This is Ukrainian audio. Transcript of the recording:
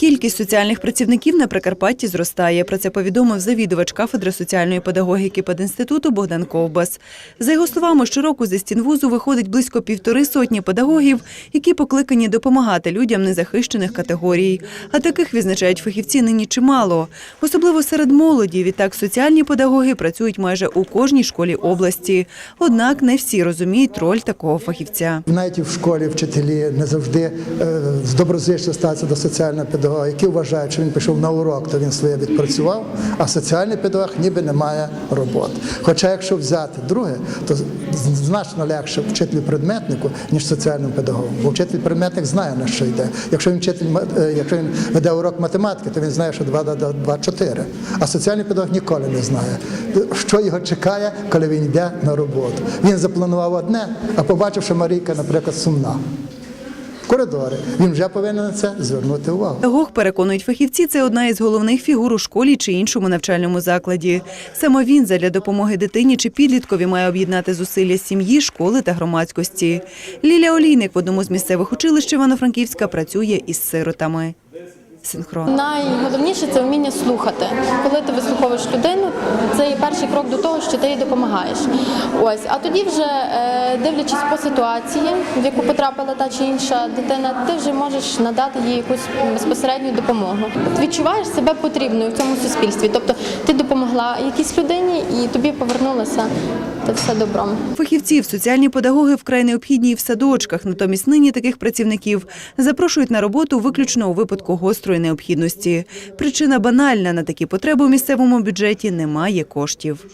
Кількість соціальних працівників на Прикарпатті зростає. Про це повідомив завідувач кафедри соціальної педагогіки пединституту Богдан Ковбас. За його словами, щороку зі стін вузу виходить близько півтори сотні педагогів, які покликані допомагати людям незахищених категорій. А таких відзначають фахівці нині чимало, особливо серед молоді. Відтак соціальні педагоги працюють майже у кожній школі області. Однак не всі розуміють роль такого фахівця. Навіть в школі вчителі не завжди е, з доброзично ставляться до соціального педагога, які вважають, що він пішов на урок, то він своє відпрацював, а соціальний педагог ніби не має роботи. Хоча, якщо взяти друге, то значно легше вчителю предметнику, ніж соціальному педагогу. Бо вчитель предметник знає на що йде. Якщо він вчитель, е, якщо він веде урок математики, то він знає, що 2 додати 2 – 4. А соціальний педагог ніколи не знає, що його чекає, коли він йде на роботу. Він запланував одне, а побачив, що Марійка, наприклад, сумна. Коридори. Він вже повинен на це звернути увагу. Гох переконують фахівці, це одна із головних фігур у школі чи іншому навчальному закладі. Саме він задля допомоги дитині чи підліткові має об'єднати зусилля сім'ї, школи та громадськості. Ліля Олійник в одному з місцевих училищ Івано-Франківська працює із сиротами. Синхрон. Найголовніше це вміння слухати. Коли ти вислуховуєш людину, це є перший крок до того, що ти їй допомагаєш. Ось, а тоді вже е, дивлячись по ситуації, в яку потрапила та чи інша дитина, ти вже можеш надати їй якусь безпосередню допомогу. Відчуваєш себе потрібною в цьому суспільстві. Тобто ти допомогла якійсь людині і тобі повернулося та все добром. Фахівців, соціальні педагоги вкрай необхідні і в садочках. Натомість нині таких працівників запрошують на роботу виключно у випадку гострої необхідності. Причина банальна на такі потреби у місцевому бюджеті немає коштів.